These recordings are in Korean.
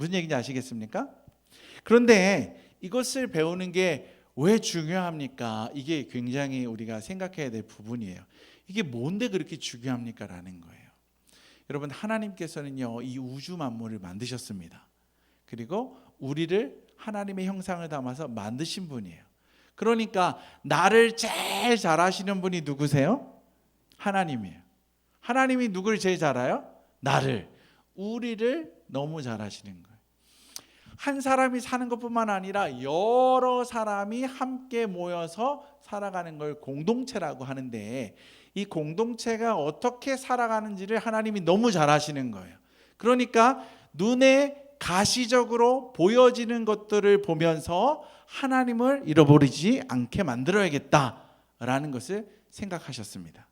무슨 얘기인지 아시겠습니까? 그런데 이것을 배우는 게 왜 중요합니까? 이게 굉장히 우리가 생각해야 될 부분이에요. 이게 뭔데 그렇게 중요합니까 라는 거예요. 여러분 하나님께서는요 이 우주 만물을 만드셨습니다. 그리고 우리를 하나님의 형상을 담아서 만드신 분이에요. 그러니까 나를 제일 잘하시는 분이 누구세요? 하나님이에요. 하나님이 누굴 제일 잘 알아요? 나를 우리를 너무 잘 하시는 거예요. 한 사람이 사는 것뿐만 아니라 여러 사람이 함께 모여서 살아가는 걸 공동체라고 하는데 이 공동체가 어떻게 살아가는지를 하나님이 너무 잘 아시는 거예요. 그러니까 눈에 가시적으로 보여지는 것들을 보면서 하나님을 잃어버리지 않게 만들어야겠다라는 것을 생각하셨습니다.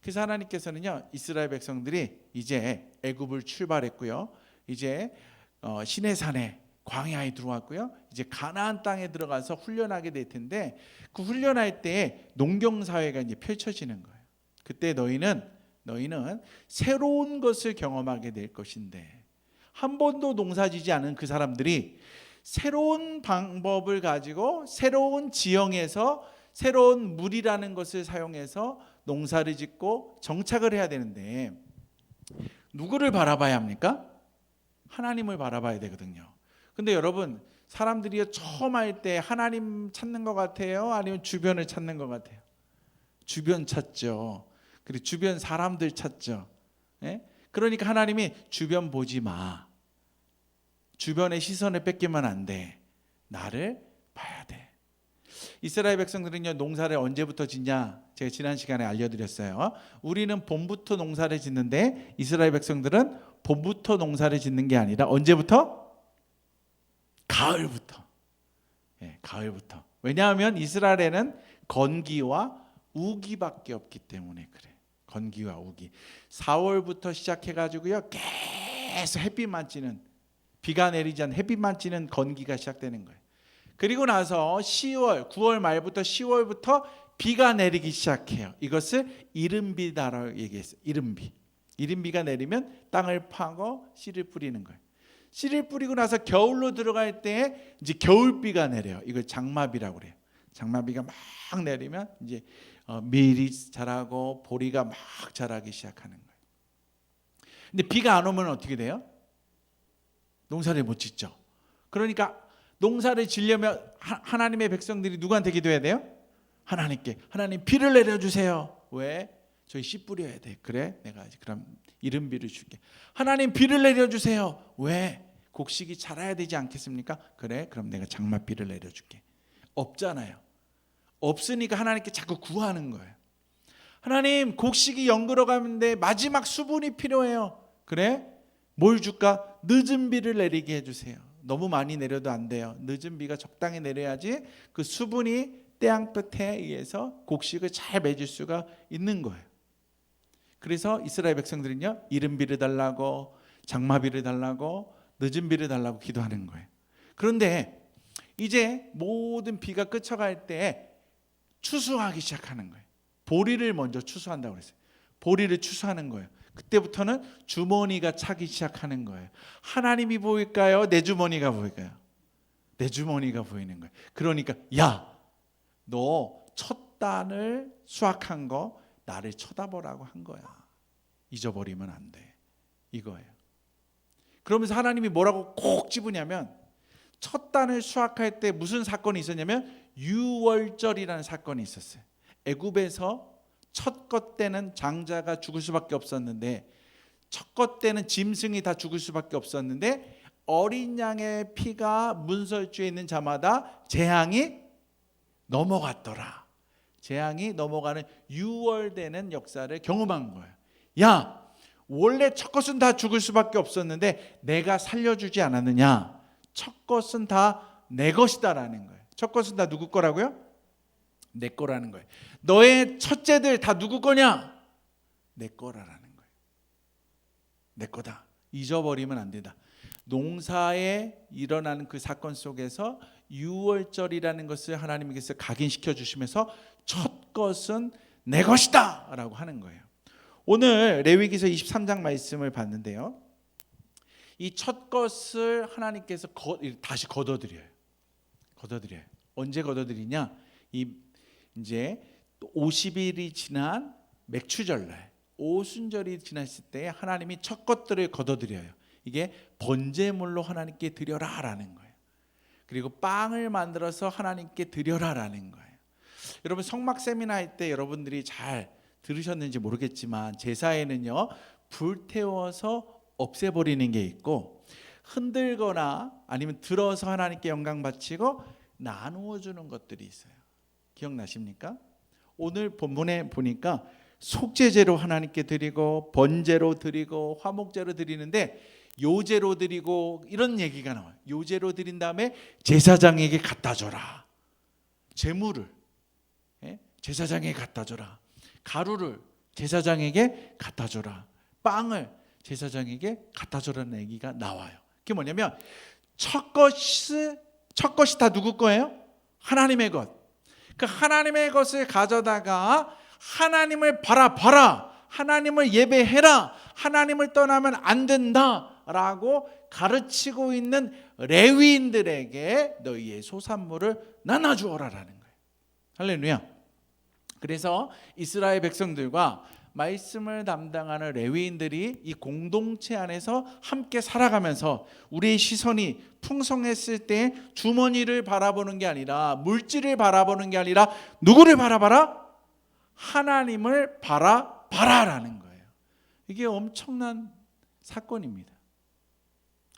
그래서 하나님께서는요 이스라엘 백성들이 이제 애굽을 출발했고요. 이제 어, 시내산에 광야에 들어왔고요. 이제 가나안 땅에 들어가서 훈련하게 될 텐데 그 훈련할 때 농경 사회가 이제 펼쳐지는 거예요. 그때 너희는 너희는 새로운 것을 경험하게 될 것인데 한 번도 농사지지 않은 그 사람들이 새로운 방법을 가지고 새로운 지형에서 새로운 물이라는 것을 사용해서 농사를 짓고 정착을 해야 되는데 누구를 바라봐야 합니까? 하나님을 바라봐야 되거든요. 근데 여러분 사람들이 처음 할 때 하나님 찾는 것 같아요? 아니면 주변을 찾는 것 같아요? 주변 찾죠. 그리고 주변 사람들 찾죠. 예? 그러니까 하나님이 주변 보지 마. 주변의 시선을 뺏기면 안 돼. 나를 봐야 돼. 이스라엘 백성들은요 농사를 언제부터 짓냐? 제가 지난 시간에 알려드렸어요. 우리는 봄부터 농사를 짓는데 이스라엘 백성들은 봄부터 농사를 짓는 게 아니라 언제부터? 가을부터. 예, 가을부터. 왜냐하면 이스라엘에는 건기와 우기밖에 없기 때문에 그래. 건기와 우기. 4월부터 시작해 가지고요. 계속 햇빛만 찌는 비가 내리지 않는 햇빛만 찌는 건기가 시작되는 거예요. 그리고 나서 10월, 9월 말부터 10월부터 비가 내리기 시작해요. 이것을 이른비다라고 얘기했어요. 이른비. 이른비가 내리면 땅을 파고 씨를 뿌리는 거예요. 씨를 뿌리고 나서 겨울로 들어갈 때 이제 겨울비가 내려요. 이걸 장마비라고 그래요. 장마비가 막 내리면 이제 어, 밀이 자라고 보리가 막 자라기 시작하는 거예요. 근데 비가 안 오면 어떻게 돼요? 농사를 못 짓죠. 그러니까 농사를 지려면 하- 하나님의 백성들이 누구한테 기도해야 돼요? 하나님께 하나님 비를 내려주세요. 왜? 저희 씨 뿌려야 돼. 그래? 내가 그럼 이른 비를 줄게. 하나님 비를 내려주세요. 왜? 곡식이 자라야 되지 않겠습니까? 그래? 그럼 내가 장마비를 내려줄게. 없잖아요. 없으니까 하나님께 자꾸 구하는 거예요. 하나님 곡식이 연그러 가는데 마지막 수분이 필요해요. 그래? 뭘 줄까? 늦은 비를 내리게 해주세요. 너무 많이 내려도 안 돼요. 늦은 비가 적당히 내려야지 그 수분이 태양볕에 의해서 곡식을 잘 맺을 수가 있는 거예요. 그래서 이스라엘 백성들은요 이른 비를 달라고 장마비를 달라고 늦은 비를 달라고 기도하는 거예요. 그런데 이제 모든 비가 그쳐갈 때 추수하기 시작하는 거예요. 보리를 먼저 추수한다고 그랬어요. 보리를 추수하는 거예요. 그때부터는 주머니가 차기 시작하는 거예요. 하나님이 보일까요? 내 주머니가 보일까요? 내 주머니가 보이는 거예요. 그러니까 야, 너 첫 단을 수확한 거 나를 쳐다보라고 한 거야. 잊어버리면 안 돼. 이거예요. 그러면서 하나님이 뭐라고 꼭 집으냐면 첫 단을 수확할 때 무슨 사건이 있었냐면 유월절이라는 사건이 있었어요. 애굽에서 첫 것 때는 장자가 죽을 수밖에 없었는데 첫 것 때는 짐승이 다 죽을 수밖에 없었는데 어린 양의 피가 문설주에 있는 자마다 재앙이 넘어갔더라. 재앙이 넘어가는 유월되는 역사를 경험한 거예요. 야, 원래 첫 것은 다 죽을 수밖에 없었는데 내가 살려주지 않았느냐? 첫 것은 다 내 것이다라는 거예요. 첫 것은 다 누구 거라고요? 내 거라는 거예요. 너의 첫째들 다 누구 거냐? 내 거라라는 거예요. 내 거다. 잊어버리면 안 된다. 농사에 일어나는 그 사건 속에서 유월절이라는 것을 하나님께서 각인시켜 주시면서 첫 것은 내 것이다 라고 하는 거예요. 오늘 레위기서 23장 말씀을 봤는데요. 이 첫 것을 하나님께서 거, 다시 걷어들여요. 걷어들여요. 언제 걷어들이냐? 이 이제 50일이 지난 맥추절날 오순절이 지났을 때 하나님이 첫 것들을 걷어들여요. 이게 번제물로 하나님께 드려라라는 거예요. 그리고 빵을 만들어서 하나님께 드려라라는 거예요. 여러분 성막 세미나 할 때 여러분들이 잘 들으셨는지 모르겠지만 제사에는요 불 태워서 없애버리는 게 있고 흔들거나 아니면 들어서 하나님께 영광 바치고 나누어 주는 것들이 있어요. 기억나십니까? 오늘 본문에 보니까 속죄제로 하나님께 드리고 번제로 드리고 화목제로 드리는데 요제로 드리고 이런 얘기가 나와요. 요제로 드린 다음에 제사장에게 갖다 줘라. 재물을 예? 제사장에게 갖다 줘라. 가루를 제사장에게 갖다 줘라. 빵을 제사장에게 갖다 줘라는 얘기가 나와요. 그게 뭐냐면 첫 것이 첫 것이 다 누구 거예요? 하나님의 것. 그 하나님의 것을 가져다가 하나님을 바라봐라. 하나님을 예배해라. 하나님을 떠나면 안 된다라고 가르치고 있는 레위인들에게 너희의 소산물을 나눠 주어라라는 거예요. 할렐루야. 그래서 이스라엘 백성들과 말씀을 담당하는 레위인들이 이 공동체 안에서 함께 살아가면서 우리의 시선이 풍성했을 때 주머니를 바라보는 게 아니라 물질을 바라보는 게 아니라 누구를 바라봐라? 하나님을 바라봐라라는 거예요. 이게 엄청난 사건입니다.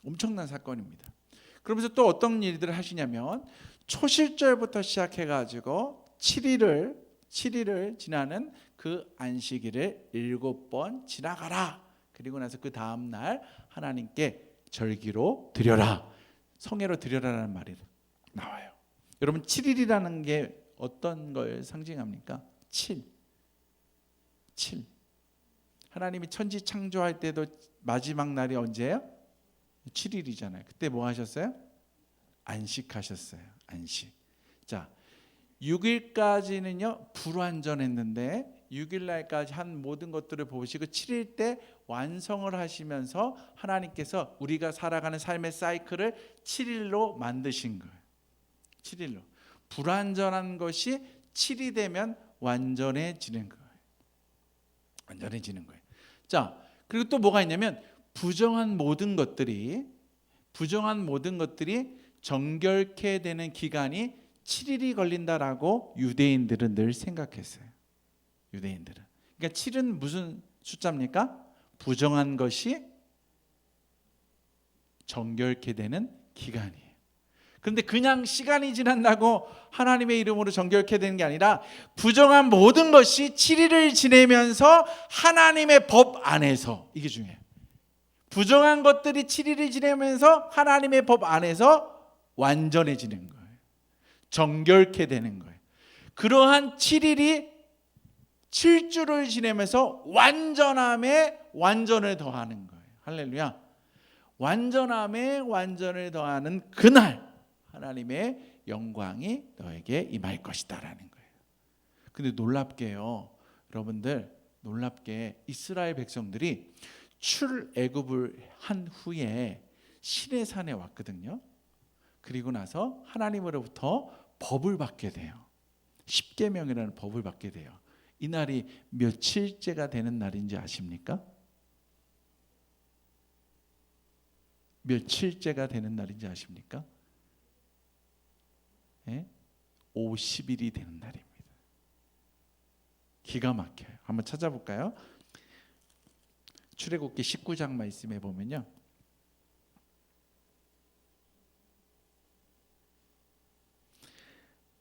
엄청난 사건입니다. 그러면서 또 어떤 일들을 하시냐면 초실절부터 시작해 가지고 7일을 7일을 지나는 그 안식일을 일곱 번 지나가라. 그리고 나서 그 다음 날 하나님께 절기로 드려라. 성회로 드려라라는 말이 나와요. 여러분 7일이라는 게 어떤 걸 상징합니까? 7. 7. 하나님이 천지 창조할 때도 마지막 날이 언제예요? 7일이잖아요. 그때 뭐 하셨어요? 안식하셨어요. 안식. 자, 6일까지는요 불완전했는데 6일 날까지 한 모든 것들을 보시고 7일 때 완성을 하시면서 하나님께서 우리가 살아가는 삶의 사이클을 7일로 만드신 거예요. 7일로. 불완전한 것이 7이 되면 완전해지는 거예요. 완전해지는 거예요. 자, 그리고 또 뭐가 있냐면 부정한 모든 것들이 부정한 모든 것들이 정결케 되는 기간이 7일이 걸린다라고 유대인들은 늘 생각했어요. 유대인들은. 그러니까 7은 무슨 숫자입니까? 부정한 것이 정결케 되는 기간이에요. 그런데 그냥 시간이 지난다고 하나님의 이름으로 정결케 되는 게 아니라 부정한 모든 것이 7일을 지내면서 하나님의 법 안에서 이게 중요해요. 부정한 것들이 7일을 지내면서 하나님의 법 안에서 완전해지는 거예요. 정결케 되는 거예요. 그러한 7일이 7주를 지내면서 완전함에 완전을 더하는 거예요. 할렐루야. 완전함에 완전을 더하는 그날 하나님의 영광이 너에게 임할 것이다라는 거예요. 근데 놀랍게요. 여러분들 놀랍게 이스라엘 백성들이 출애굽을 한 후에 신의 산에 왔거든요. 그리고 나서 하나님으로부터 법을 받게 돼요. 십계명이라는 법을 받게 돼요. 이 날이 며칠째가 되는 날인지 아십니까? 며칠째가 되는 날인지 아십니까? 예? 50일이 되는 날입니다. 기가 막혀요. 한번 찾아볼까요? 출애굽기 19장 말씀에 보면요.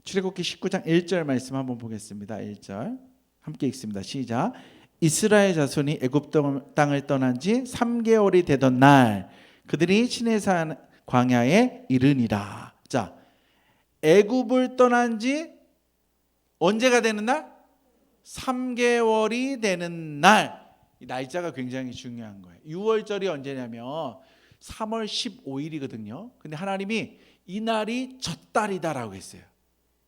출애굽기 19장 1절 말씀 한번 보겠습니다. 1절 함께 읽습니다. 시작. 이스라엘 자손이 애굽 땅을 떠난 지 3개월이 되던 날 그들이 시내산 광야에 이르니라. 자, 애굽을 떠난 지 언제가 되는 날? 3개월이 되는 날. 이 날짜가 굉장히 중요한 거예요. 6월절이 언제냐면 3월 15일이거든요. 근데 하나님이 이 날이 첫 달이다라고 했어요.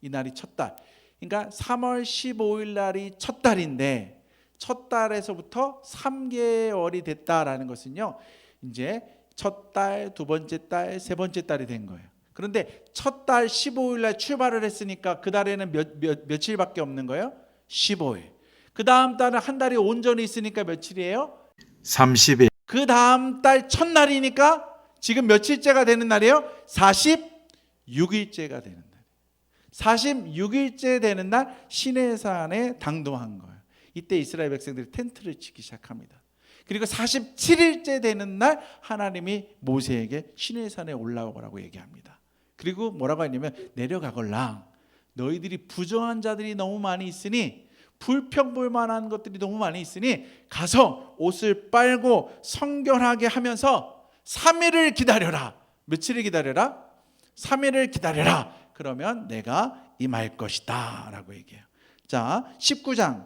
이 날이 첫 달. 그러니까 3월 15일 날이 첫 달인데 첫 달에서부터 3개월이 됐다라는 것은요. 이제 첫 달, 두 번째 달, 세 번째 달이 된 거예요. 그런데 첫 달 15일 날 출발을 했으니까 그 달에는 몇, 몇 며칠밖에 없는 거예요? 15일. 그 다음 달은 한 달이 온전히 있으니까 며칠이에요? 30일, 그 다음 달 첫날이니까 지금 며칠째가 되는 날이에요? 46일째가 되는 날. 46일째 되는 날 시내산에 당도한 거예요. 이때 이스라엘 백성들이 텐트를 치기 시작합니다. 그리고 47일째 되는 날 하나님이 모세에게 시내산에 올라오라고 얘기합니다. 그리고 뭐라고 했냐면 내려가걸라. 너희들이 부정한 자들이 너무 많이 있으니 불평불만한 것들이 너무 많이 있으니 가서 옷을 빨고 성결하게 하면서 3일을 기다려라. 며칠을 기다려라? 3일을 기다려라. 그러면 내가 임할 것이다 라고 얘기해요. 자, 19장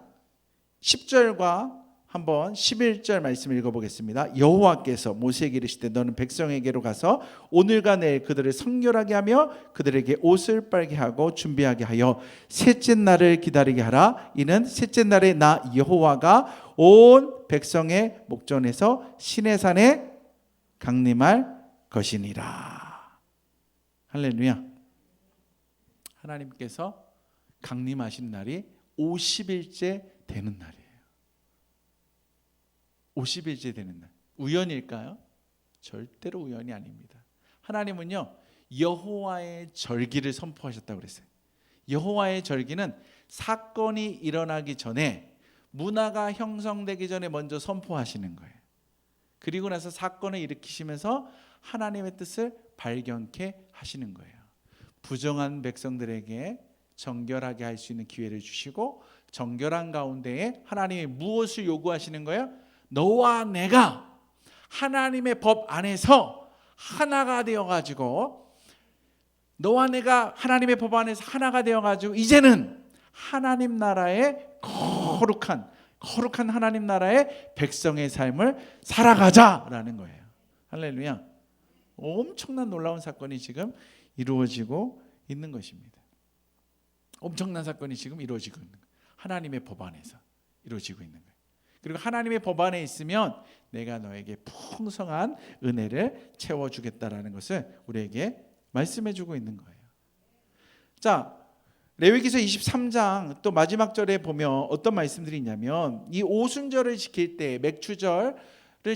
10절과 한번 11절 말씀 읽어보겠습니다. 여호와께서 모세에게 이르시되 너는 백성에게로 가서 오늘과 내일 그들을 성결하게 하며 그들에게 옷을 빨게 하고 준비하게 하여 셋째 날을 기다리게 하라. 이는 셋째 날에 나 여호와가 온 백성의 목전에서 시내산에 강림할 것이니라. 할렐루야. 하나님께서 강림하신 날이 50일째 되는 날이에요. 50일째 되는 날. 우연일까요? 절대로 우연이 아닙니다. 하나님은요. 여호와의 절기를 선포하셨다고 그랬어요. 여호와의 절기는 사건이 일어나기 전에 문화가 형성되기 전에 먼저 선포하시는 거예요. 그리고 나서 사건을 일으키시면서 하나님의 뜻을 발견케 하시는 거예요. 부정한 백성들에게 정결하게 할 수 있는 기회를 주시고 정결한 가운데에 하나님이 무엇을 요구하시는 거예요? 너와 내가 하나님의 법 안에서 하나가 되어 가지고 너와 내가 하나님의 법 안에서 하나가 되어 가지고 이제는 하나님 나라의 거룩한 거룩한 하나님 나라의 백성의 삶을 살아가자라는 거예요. 할렐루야. 엄청난 놀라운 사건이 지금 이루어지고 있는 것입니다. 엄청난 사건이 지금 이루어지고 있는 거예요. 하나님의 법 안에서 이루어지고 있는 거예요. 그리고 하나님의 법 안에 있으면 내가 너에게 풍성한 은혜를 채워 주겠다라는 것을 우리에게 말씀해 주고 있는 거예요. 자, 레위기서 23장 또 마지막 절에 보면 어떤 말씀들이 있냐면 이 오순절을 지킬 때 맥추절을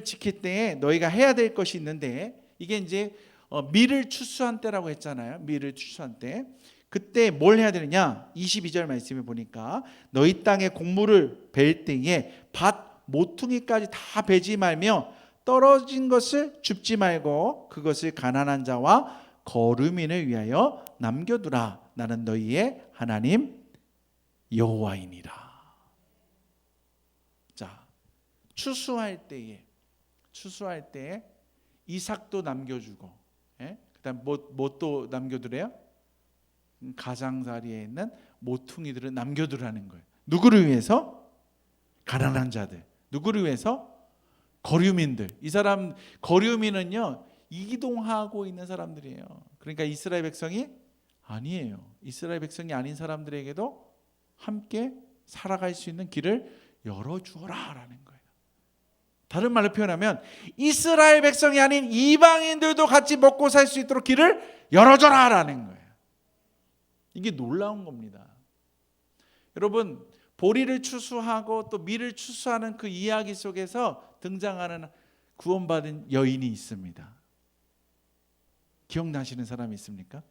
지킬 때에 너희가 해야 될 것이 있는데 이게 이제 어, 밀을 추수한 때라고 했잖아요. 밀을 추수한 때. 그때 뭘 해야 되느냐? 22절 말씀에 보니까 너희 땅에 곡물을 벨 때에 밭 모퉁이까지 다 베지 말며 떨어진 것을 줍지 말고 그것을 가난한 자와 거류민을 위하여 남겨두라. 나는 너희의 하나님 여호와이니라. 자, 추수할 때에 추수할 때에 이삭도 남겨주고, 예? 그다음 뭐또 남겨두래요? 가장자리에 있는 모퉁이들을 남겨두라는 거예요. 누구를 위해서? 가난한 자들. 누구를 위해서? 거류민들. 이 사람 거류민은요 이동하고 있는 사람들이에요. 그러니까 이스라엘 백성이 아니에요. 이스라엘 백성이 아닌 사람들에게도 함께 살아갈 수 있는 길을 열어 주어라라는 거예요. 다른 말로 표현하면 이스라엘 백성이 아닌 이방인들도 같이 먹고 살 수 있도록 길을 열어줘라 라는 거예요. 이게 놀라운 겁니다. 여러분 보리를 추수하고 또 밀을 추수하는 그 이야기 속에서 등장하는 구원받은 여인이 있습니다. 기억나시는 사람이 있습니까?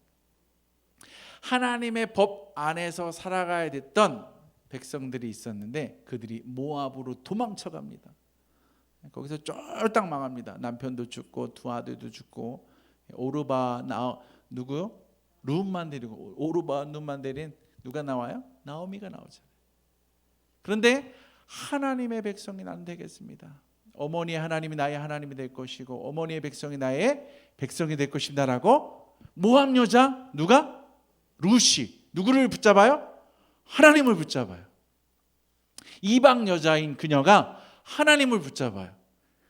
하나님의 법 안에서 살아가야 됐던 백성들이 있었는데 그들이 모압으로 도망쳐 갑니다. 거기서 쫄딱 망합니다. 남편도 죽고 두 아들도 죽고 오르바 나 누구 룸만 데리고 오르바 룸만 데린 누가 나와요? 나오미가 나오잖아요. 그런데 하나님의 백성이 안 되겠습니다. 어머니의 하나님이 나의 하나님이 될 것이고 어머니의 백성이 나의 백성이 될 것이다라고 모함 여자 누가 루시 누구를 붙잡아요? 하나님을 붙잡아요. 이방 여자인 그녀가 하나님을 붙잡아요.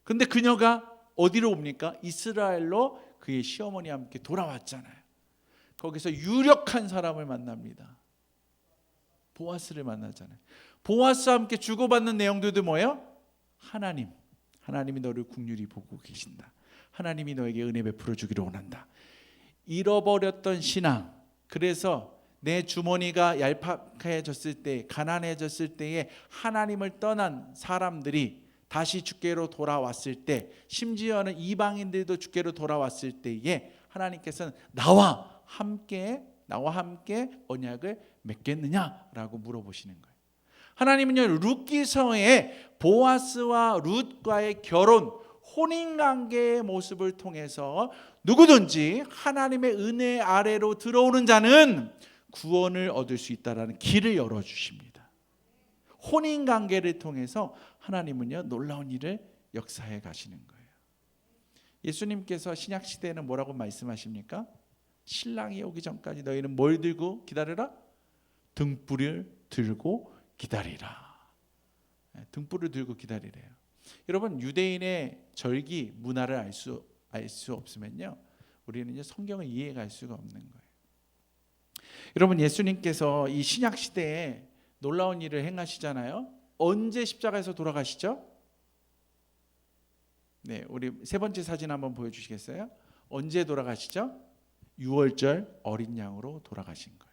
근데 그녀가 어디로 옵니까? 이스라엘로 그의 시어머니와 함께 돌아왔잖아요. 거기서 유력한 사람을 만납니다. 보아스를 만나잖아요. 보아스와 함께 주고받는 내용들도 뭐예요? 하나님. 하나님이 너를 국률이 보고 계신다. 하나님이 너에게 은혜 베풀어 주기를 원한다. 잃어버렸던 신앙. 그래서 내 주머니가 얄팍해졌을 때, 가난해졌을 때에 하나님을 떠난 사람들이 다시 주께로 돌아왔을 때, 심지어는 이방인들도 주께로 돌아왔을 때에 하나님께서는 나와 함께 나와 함께 언약을 맺겠느냐라고 물어보시는 거예요. 하나님은요 룻기서의 보아스와 룻과의 결혼 혼인 관계의 모습을 통해서 누구든지 하나님의 은혜 아래로 들어오는 자는 구원을 얻을 수 있다라는 길을 열어 주십니다. 혼인 관계를 통해서 하나님은요 놀라운 일을 역사해 가시는 거예요. 예수님께서 신약 시대에는 뭐라고 말씀하십니까? 신랑이 오기 전까지 너희는 뭘 들고 기다려라? 등불을 들고 기다리라. 예, 등불을 들고 기다리래요. 여러분 유대인의 절기 문화를 알 수 알 수 없으면요 우리는 이제 성경을 이해할 수가 없는 거예요. 여러분 예수님께서 이 신약 시대에 놀라운 일을 행하시잖아요. 언제 십자가에서 돌아가시죠? 네, 우리 세 번째 사진 한번 보여 주시겠어요? 언제 돌아가시죠? 6월절 어린 양으로 돌아가신 거예요.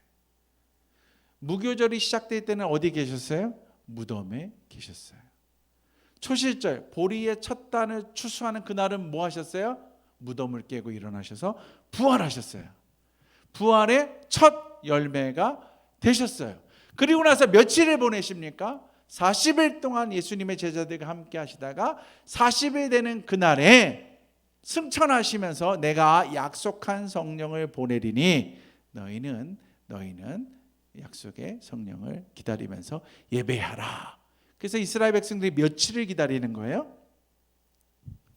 무교절이 시작될 때는 어디 계셨어요? 무덤에 계셨어요. 초실절 보리의 첫 단을 추수하는 그날은 뭐 하셨어요? 무덤을 깨고 일어나셔서 부활하셨어요. 부활의 첫 열매가 되셨어요. 그리고 나서 며칠을 보내십니까? 40일 동안 예수님의 제자들과 함께 하시다가 40일 되는 그날에 승천하시면서 내가 약속한 성령을 보내리니 너희는 너희는 약속의 성령을 기다리면서 예배하라. 그래서 이스라엘 백성들이 며칠을 기다리는 거예요?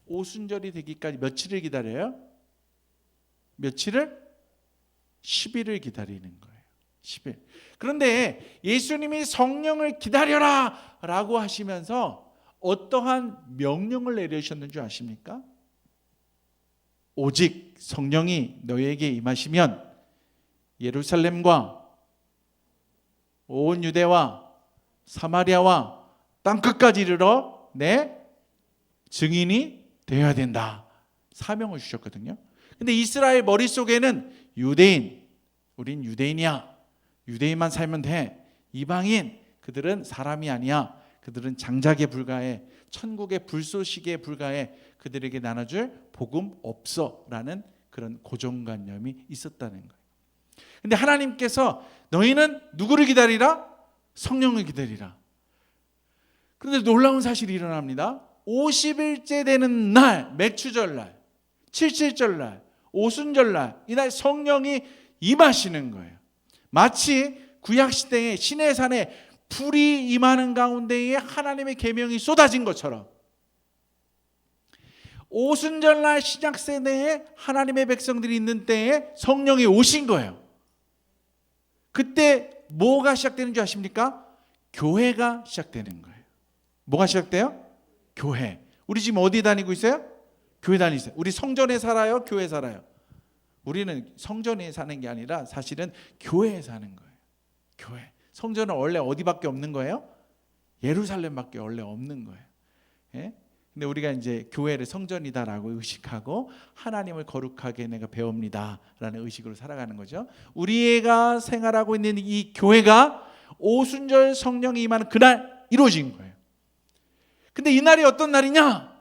오순절이 되기까지 며칠을 기다려요? 며칠을 10일을 기다리는 거예요. 10일. 그런데 예수님이 성령을 기다려라 라고 하시면서 어떠한 명령을 내리셨는 줄 아십니까? 오직 성령이 너희에게 임하시면 예루살렘과 온 유대와 사마리아와 땅 끝까지 이르러 내 증인이 되어야 된다. 사명을 주셨거든요. 근데 이스라엘 머릿속에는 유대인, 우린 유대인이야. 유대인만 살면 돼. 이방인, 그들은 사람이 아니야. 그들은 장작에 불과해. 천국의 불쏘시개에 불과해. 그들에게 나눠줄 복음 없어라는 그런 고정관념이 있었다는 거예요. 근데 하나님께서 너희는 누구를 기다리라? 성령을 기다리라. 그런데 놀라운 사실이 일어납니다. 50일째 되는 날, 맥추절 날, 칠칠절 날, 오순절 날, 이날 성령이 임하시는 거예요. 마치 구약 시대에 신의 산에 불이 임하는 가운데에 하나님의 계명이 쏟아진 것처럼 오순절날 신약 세대에 하나님의 백성들이 있는 때에 성령이 오신 거예요. 그때 뭐가 시작되는 줄 아십니까? 교회가 시작되는 거예요. 뭐가 시작돼요? 교회. 우리 지금 어디 다니고 있어요? 교회 다니세요. 우리 성전에 살아요? 교회 살아요? 우리는 성전에 사는 게 아니라 사실은 교회에 사는 거예요. 교회. 성전은 원래 어디밖에 없는 거예요? 예루살렘밖에 원래 없는 거예요. 예? 근데 우리가 이제 교회를 성전이다라고 의식하고 하나님을 거룩하게 내가 배웁니다라는 의식으로 살아가는 거죠. 우리가 생활하고 있는 이 교회가 오순절 성령이 임하는 그날 이루어진 거예요. 근데 이 날이 어떤 날이냐?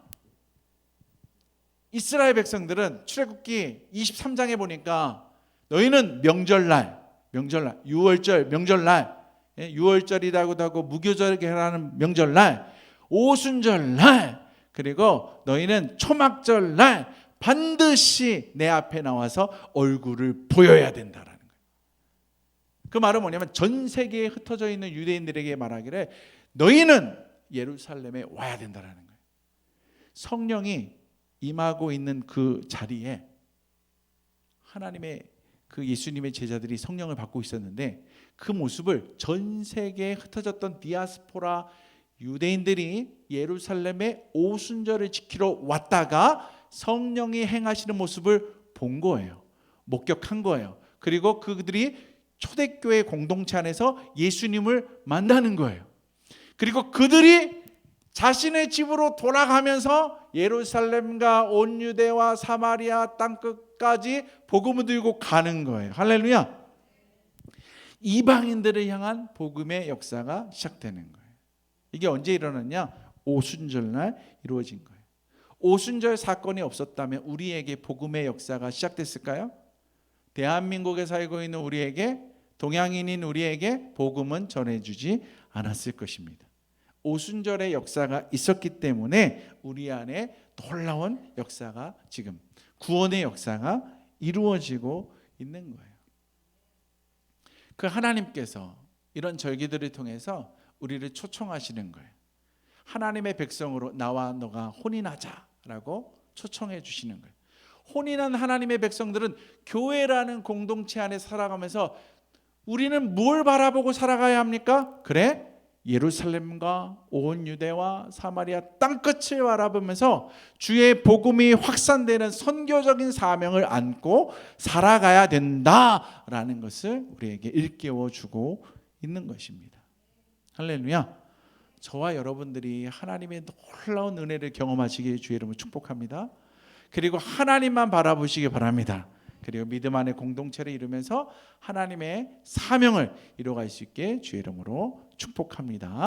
이스라엘 백성들은 출애굽기 23장에 보니까 너희는 명절날, 명절날, 6월절 명절날, 6월절이라고도 예, 하고 무교절이라는 명절날, 오순절날 그리고 너희는 초막절 날 반드시 내 앞에 나와서 얼굴을 보여야 된다라는 거예요. 그 말은 뭐냐면 전 세계에 흩어져 있는 유대인들에게 말하기를 너희는 예루살렘에 와야 된다라는 거예요. 성령이 임하고 있는 그 자리에 하나님의 그 예수님의 제자들이 성령을 받고 있었는데 그 모습을 전 세계에 흩어졌던 디아스포라 유대인들이 예루살렘에 오순절을 지키러 왔다가 성령이 행하시는 모습을 본 거예요. 목격한 거예요. 그리고 그들이 초대교회 공동체 안에서 예수님을 만나는 거예요. 그리고 그들이 자신의 집으로 돌아가면서 예루살렘과 온 유대와 사마리아 땅 끝까지 복음을 들고 가는 거예요. 할렐루야. 이방인들을 향한 복음의 역사가 시작되는 거예요. 이게 언제 일어났냐? 오순절날 이루어진 거예요. 오순절 사건이 없었다면 우리에게 복음의 역사가 시작됐을까요? 대한민국에 살고 있는 우리에게 동양인인 우리에게 복음은 전해주지 않았을 것입니다. 오순절의 역사가 있었기 때문에 우리 안에 놀라운 역사가 지금 구원의 역사가 이루어지고 있는 거예요. 그 하나님께서 이런 절기들을 통해서 우리를 초청하시는 거예요. 하나님의 백성으로 나와 너가 혼인하자라고 초청해 주시는 거예요. 혼인한 하나님의 백성들은 교회라는 공동체 안에 살아가면서 우리는 뭘 바라보고 살아가야 합니까? 그래? 예루살렘과 온 유대와 사마리아 땅끝을 바라보면서 주의 복음이 확산되는 선교적인 사명을 안고 살아가야 된다라는 것을 우리에게 일깨워 주고 있는 것입니다. 할렐루야. 저와 여러분들이 하나님의 놀라운 은혜를 경험하시길 주의 이름으로 축복합니다. 그리고 하나님만 바라보시기 바랍니다. 그리고 믿음 안의 공동체를 이루면서 하나님의 사명을 이루어갈 수 있게 주의 이름으로 축복합니다.